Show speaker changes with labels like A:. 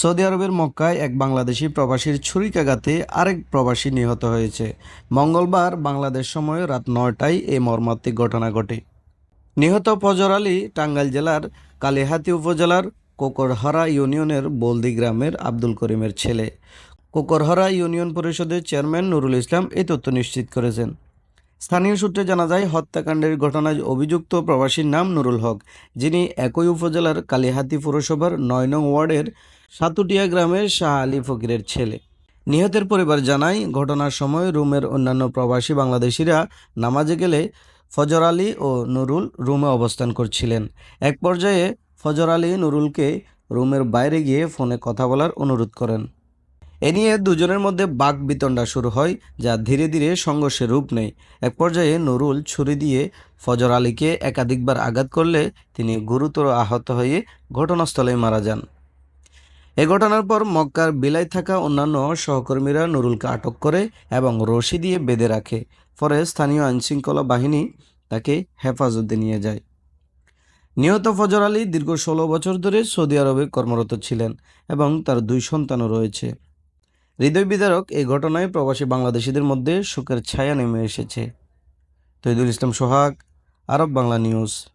A: Saudi আরবের মক্কায় এক বাংলাদেশি প্রবাসীর ছুরিকাঘাতে আরেক প্রবাসী নিহত হয়েছে। মঙ্গলবার বাংলাদেশ সময় রাত নয়টায় এই মর্মান্তিক ঘটনা ঘটে। নিহত ফজর আলী টাঙ্গাইল জেলার কালিহাতি উপজেলার কোকরহরা ইউনিয়নের বলদি গ্রামের আব্দুল করিমের ছেলে। কোকরহরা ইউনিয়ন পরিষদের চেয়ারম্যান নুরুল ইসলাম এই তথ্য নিশ্চিত করেছেন। স্থানীয় সূত্রে জানা যায়, হত্যাকাণ্ডের ঘটনায় অভিযুক্ত প্রবাসীর নাম নুরুল হক, যিনি একই উপজেলার কালিহাতি পৌরসভার নয় নং ওয়ার্ডের সাতুটিয়া গ্রামের শাহ আলী ফকিরের ছেলে। নিহতের পরিবার জানায়, ঘটনার সময় রুমের অন্যান্য প্রবাসী বাংলাদেশিরা নামাজে গেলে ফজর আলী ও নুরুল রুমে অবস্থান করছিলেন। এক পর্যায়ে ফজর আলী নুরুলকে রুমের বাইরে গিয়ে ফোনে কথা বলার অনুরোধ করেন। এ নিয়ে দুজনের মধ্যে বাক বিতণ্ডা শুরু হয়, যা ধীরে ধীরে সংঘর্ষের রূপ নেয়। এক পর্যায়ে নুরুল ছুরি দিয়ে ফজর আলীকে একাধিকবার আঘাত করলে তিনি গুরুতর আহত হয়ে ঘটনাস্থলে মারা যান। এ ঘটনার পর মক্কার বিলায় থাকা অন্যান্য সহকর্মীরা নুরুলকে আটক করে এবং রশি দিয়ে বেঁধে রাখে। পরে স্থানীয় আইনশৃঙ্খলা বাহিনী তাকে হেফাজতে নিয়ে যায়। নিহত ফজর আলী দীর্ঘ ষোলো বছর ধরে সৌদি আরবে কর্মরত ছিলেন এবং তার দুই সন্তানও রয়েছে। হৃদয় বিদারক এই ঘটনায় প্রবাসী বাংলাদেশিদের মধ্যে শোকের ছায়া নেমে এসেছে। Taidul Islam Sohag, Arab Bangla news.